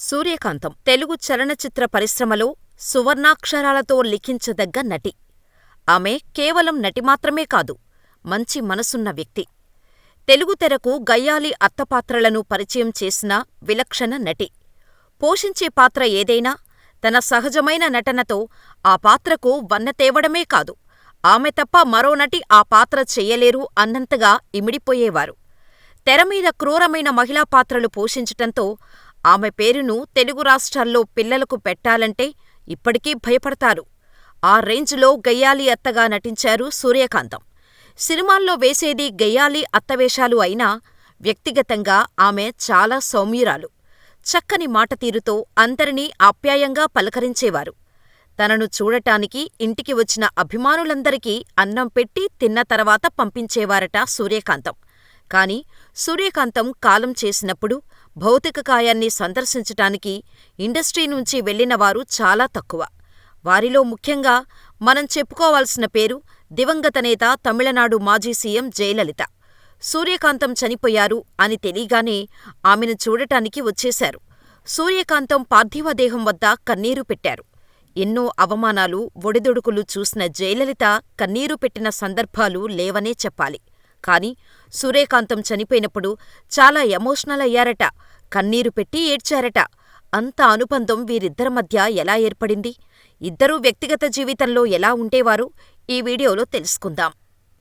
సూర్యకాంతం తెలుగు చలనచిత్ర పరిశ్రమలో సువర్ణాక్షరాలతో లిఖించదగ్గ నటి. ఆమె కేవలం నటి మాత్రమే కాదు, మంచి మనసున్న వ్యక్తి. తెలుగుతెరకు గయ్యాళి అత్త పాత్రలను పరిచయం చేసిన విలక్షణ నటి. పోషించే పాత్ర ఏదైనా తన సహజమైన నటనతో ఆ పాత్రకు వన్నతేవడమే కాదు, ఆమె తప్ప మరో నటి ఆ పాత్ర చెయ్యలేరు అన్నంతగా ఇమిడిపోయేవారు. తెరమీద క్రూరమైన మహిళా పాత్రలు పోషించటంతో ఆమె పేరును తెలుగు రాష్ట్రాల్లో పిల్లలకు పెట్టాలంటే ఇప్పటికీ భయపడతారు. ఆ రేంజ్లో గయ్యాళి అత్తగా నటించారు సూర్యకాంతం. సినిమాల్లో వేసేది గయ్యాలి అత్తవేషాలు అయినా వ్యక్తిగతంగా ఆమె చాలా సౌమ్యురాలు. చక్కని మాటతీరుతో అందరినీ ఆప్యాయంగా పలకరించేవారు. తనను చూడటానికి ఇంటికి వచ్చిన అభిమానులందరికీ అన్నం పెట్టి తిన్న తర్వాత పంపించేవారట సూర్యకాంతం. కాని సూర్యకాంతం కాలం చేసినప్పుడు భౌతిక కాయాన్ని సందర్శించటానికి ఇండస్ట్రీ నుంచి వెళ్ళినవారు చాలా తక్కువ. వారిలో ముఖ్యంగా మనం చెప్పుకోవాల్సిన పేరు దివంగత నేత తమిళనాడు మాజీ సీఎం జయలలిత. సూర్యకాంతం చనిపోయారు అని తెలీగానే ఆమెను చూడటానికి వచ్చేశారు. సూర్యకాంతం పార్థివదేహం వద్ద కన్నీరు పెట్టారు. ఎన్నో అవమానాలు, ఒడిదుడుకులు చూసిన జయలలిత కన్నీరు పెట్టిన సందర్భాలు లేవనే చెప్పాలి. కాని సూర్యకాంతం చనిపోయినప్పుడు చాలా ఎమోషనల్ అయ్యారట. కన్నీరు పెట్టి ఏడ్చారట. అంత అనుబంధం వీరిద్దరి మధ్య ఎలా ఏర్పడింది? ఇద్దరూ వ్యక్తిగత జీవితంలో ఎలా ఉండేవారు? ఈ వీడియోలో తెలుసుకుందాం.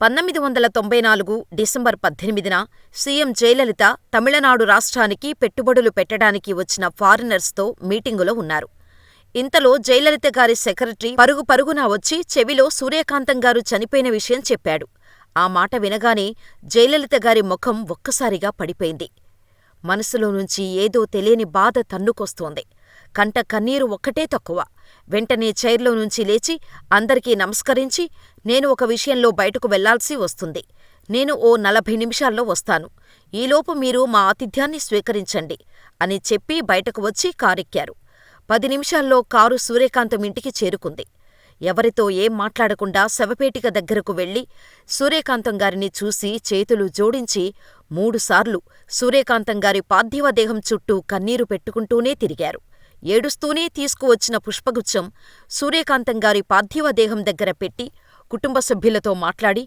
పంతొమ్మిది వందల తొంభై నాలుగు డిసెంబర్ పద్దెనిమిదిన సీఎం జయలలిత తమిళనాడు రాష్ట్రానికి పెట్టుబడులు పెట్టడానికి వచ్చిన ఫారినర్స్తో మీటింగులో ఉన్నారు. ఇంతలో జయలలిత గారి సెక్రటరీ పరుగు పరుగున వచ్చి చెవిలో సూర్యకాంతం గారు చనిపోయిన విషయం చెప్పాడు. ఆ మాట వినగానే జయలలిత గారి ముఖం ఒక్కసారిగా పడిపోయింది. మనసులోనుంచి ఏదో తెలియని బాధ తన్నుకొస్తోంది. కంట కన్నీరు ఒక్కటే తక్కువ. వెంటనే చైర్లోనుంచి లేచి అందరికీ నమస్కరించి నేను ఒక విషయంలో బయటకు వెళ్ళాల్సి వస్తుంది. నేను ఓ నలభై నిమిషాల్లో వస్తాను. ఈలోపు మీరు మా ఆతిథ్యాన్ని స్వీకరించండి అని చెప్పి బయటకు వచ్చి కారెక్కారు. పది నిమిషాల్లో కారు సూర్యకాంతం ఇంటికి చేరుకుంది. ఎవరితో ఏం మాట్లాడకుండా శవపేటిక దగ్గరకు వెళ్ళి సూర్యకాంతం గారిని చూసి చేతులు జోడించి మూడుసార్లు సూర్యకాంతం గారి పార్థివదేహం చుట్టూ కన్నీరు పెట్టుకుంటూనే తిరిగారు. ఏడుస్తూనే తీసుకువచ్చిన పుష్పగుచ్ఛం సూర్యకాంతం గారి పార్థివదేహం దగ్గర పెట్టి కుటుంబ సభ్యులతో మాట్లాడి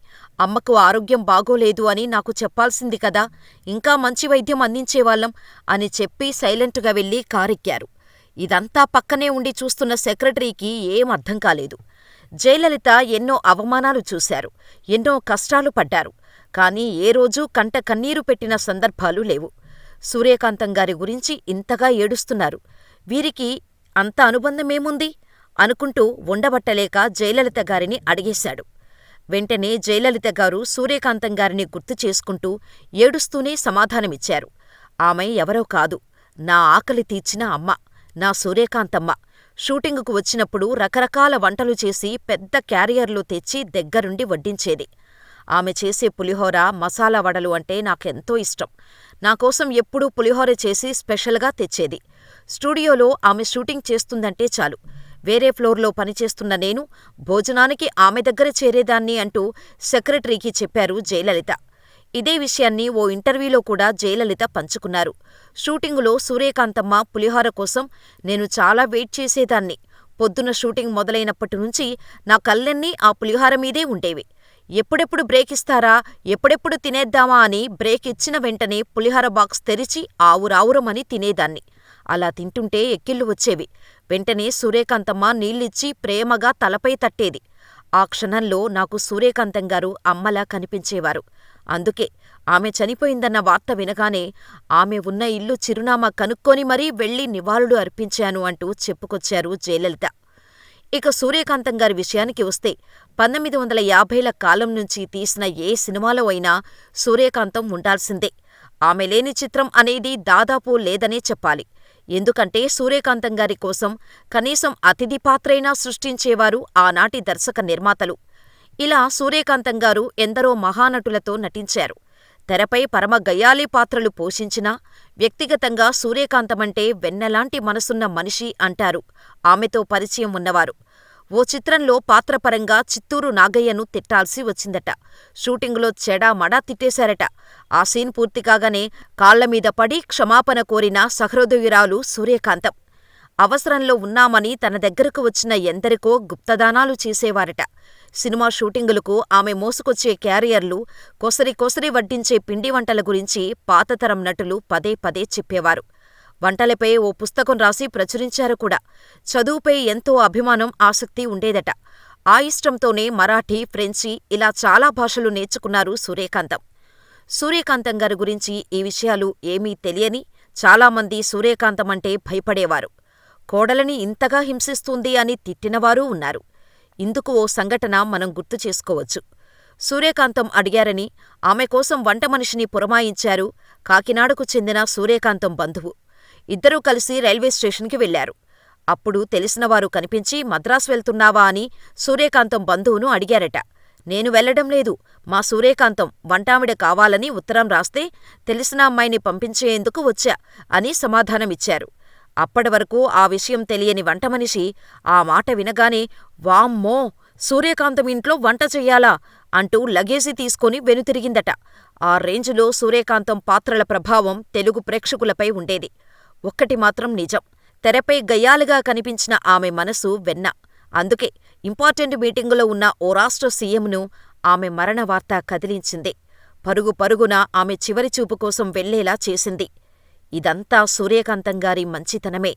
అమ్మకు ఆరోగ్యం బాగోలేదు అని నాకు చెప్పాల్సింది కదా, ఇంకా మంచి వైద్యం అందించేవాళ్ళం అని చెప్పి సైలెంటుగా వెళ్ళి కారెక్కారు. ఇదంతా పక్కనే ఉండి చూస్తున్న సెక్రటరీకి ఏం అర్థం కాలేదు. జయలలిత ఎన్నో అవమానాలు చూశారు. ఎన్నో కష్టాలు పడ్డారు. కాని ఏ రోజూ కంట కన్నీరు పెట్టిన సందర్భాలు లేవు. సూర్యకాంతం గారి గురించి ఇంతగా ఏడుస్తున్నారు. వీరికి అంత అనుబంధమేముంది? అనుకుంటూ ఉండబట్టలేక జయలలిత గారిని అడిగేశాడు. వెంటనే జయలలిత గారు సూర్యకాంతం గారిని గుర్తు చేసుకుంటూ ఏడుస్తూనే సమాధానమిచ్చారు. ఆమె ఎవరో కాదు, నా ఆకలి తీర్చిన అమ్మ, నా సూర్యకాంతమ్మ. షూటింగుకు వచ్చినప్పుడు రకరకాల వంటలు చేసి పెద్ద క్యారియర్లో తెచ్చి దగ్గరుండి వడ్డించేది. ఆమె చేసే పులిహోర, మసాలా వడలు అంటే నాకెంతో ఇష్టం. నాకోసం ఎప్పుడూ పులిహోర చేసి స్పెషల్గా తెచ్చేది. స్టూడియోలో ఆమె షూటింగ్ చేస్తుందంటే చాలు, వేరే ఫ్లోర్లో పనిచేస్తున్న నేను భోజనానికి ఆమె దగ్గర చేరేదాన్ని అంటూ సెక్రటరీకి చెప్పారు జయలలిత. ఇదే విషయాన్ని ఓ ఇంటర్వ్యూలో కూడా జయలలిత పంచుకున్నారు. షూటింగులో సూర్యకాంతమ్మ పులిహోర కోసం నేను చాలా వెయిట్ చేసేదాన్ని. పొద్దున షూటింగ్ మొదలైనప్పటినుంచి నా కళ్ళన్నీ ఆ పులిహోర మీదే ఉండేవి. ఎప్పుడెప్పుడు బ్రేక్ ఇస్తారా, ఎప్పుడెప్పుడు తినేద్దామా అని బ్రేక్ ఇచ్చిన వెంటనే పులిహోర బాక్స్ తెరిచి ఆవురావురమని తినేదాన్ని. అలా తింటుంటే ఎక్కిళ్ళు వచ్చేవి. వెంటనే సూర్యకాంతమ్మ నీళ్ళిచ్చి ప్రేమగా తలపై తట్టేది. ఆ క్షణంలో నాకు సూర్యకాంతం గారు అమ్మలా కనిపించేవారు. అందుకే ఆమె చనిపోయిందన్న వార్త వినగానే ఆమె ఉన్న ఇల్లు చిరునామా కనుక్కొని మరీ వెళ్ళి నివాళులు అర్పించాను అంటూ చెప్పుకొచ్చారు జయలలిత. ఇక సూర్యకాంతం గారి విషయానికి వస్తే పంతొమ్మిది వందల యాభైల కాలం నుంచి తీసిన ఏ సినిమాలో అయినా సూర్యకాంతం ఉండాల్సిందే. ఆమె లేని చిత్రం అనేది దాదాపు లేదనే చెప్పాలి. ఎందుకంటే సూర్యకాంతం గారి కోసం కనీసం అతిథి పాత్రైనా సృష్టించేవారు ఆనాటి దర్శక నిర్మాతలు. ఇలా సూర్యకాంతం గారు ఎందరో మహానటులతో నటించారు. తెరపై పరమ గయ్యాళి పాత్రలు పోషించినా వ్యక్తిగతంగా సూర్యకాంతమంటే వెన్నెలాంటి మనసున్న మనిషి అంటారు ఆమెతో పరిచయం ఉన్నవారు. ఓ చిత్రంలో పాత్రపరంగా చిత్తూరు నాగయ్యను తిట్టాల్సి వచ్చిందట. షూటింగులో చెడామడా తిట్టేశారట. ఆ సీన్ పూర్తికాగానే కాళ్ళమీద పడి క్షమాపణ కోరిన సహృదయురాలు సూర్యకాంతం. అవసరంలో ఉన్నామని తన దగ్గరకు వచ్చిన ఎందరికో గుప్తదానాలు చేసేవారట. సినిమా షూటింగులకు ఆమె మోసుకొచ్చే క్యారియర్లు, కొసరి కొసరి వడ్డించే పిండివంటల గురించి పాతతరం నటులు పదే పదే చెప్పేవారు. వంటలపై ఓ పుస్తకం రాసి ప్రచురించారు కూడా. చదువుపై ఎంతో అభిమానం, ఆసక్తి ఉండేదట. ఆ ఇష్టంతోనే మరాఠీ, ఫ్రెంచి ఇలా చాలా భాషలు నేర్చుకున్నారు సూర్యకాంతం. సూర్యకాంతం గారి గురించి ఈ విషయాలు ఏమీ తెలియని చాలామంది సూర్యకాంతమంటే భయపడేవారు. కోడలని ఇంతగా హింసిస్తుంది అని తిట్టినవారూ ఉన్నారు. ఇందుకు ఓ సంఘటన మనం గుర్తు చేసుకోవచ్చు. సూర్యకాంతం అడిగారని, ఆమె కోసం వంటమనిషిని పురమాయించారు కాకినాడకు చెందిన సూర్యకాంతం బంధువు. ఇద్దరూ కలిసి రైల్వే స్టేషన్కి వెళ్ళారు. అప్పుడు తెలిసినవారు కనిపించి మద్రాసు వెళ్తున్నావా అని సూర్యకాంతం బంధువును అడిగారట. నేను వెళ్ళడం లేదు. మా సూర్యకాంతం వంటావిడ కావాలని ఉత్తరం రాస్తే తెలిసిన అమ్మాయిని పంపించేందుకు వచ్చా అని సమాధానమిచ్చారు. అప్పటివరకు ఆ విషయం తెలియని వంటమనిషి ఆ మాట వినగానే వామ్మో! సూర్యకాంతం ఇంట్లో వంట చెయ్యాలా? అంటూ లగేజీ తీసుకొని వెనుతిరిగిందట. ఆ రేంజ్లో సూర్యకాంతం పాత్రల ప్రభావం తెలుగు ప్రేక్షకులపై ఉండేది. ఒక్కటి మాత్రం నిజం. తెరపై గయ్యాళిగా కనిపించిన ఆమె మనసు వెన్న. అందుకే ఇంపార్టెంట్ మీటింగులో ఉన్న ఓ రాష్ట్ర సీఎంను ఆమె మరణ వార్త కదిలించింది. పరుగు పరుగున ఆమె చివరి చూపు కోసం వెళ్ళేలా చేసింది. ఇదంతా సూర్యకాంతం గారి మంచితనమే.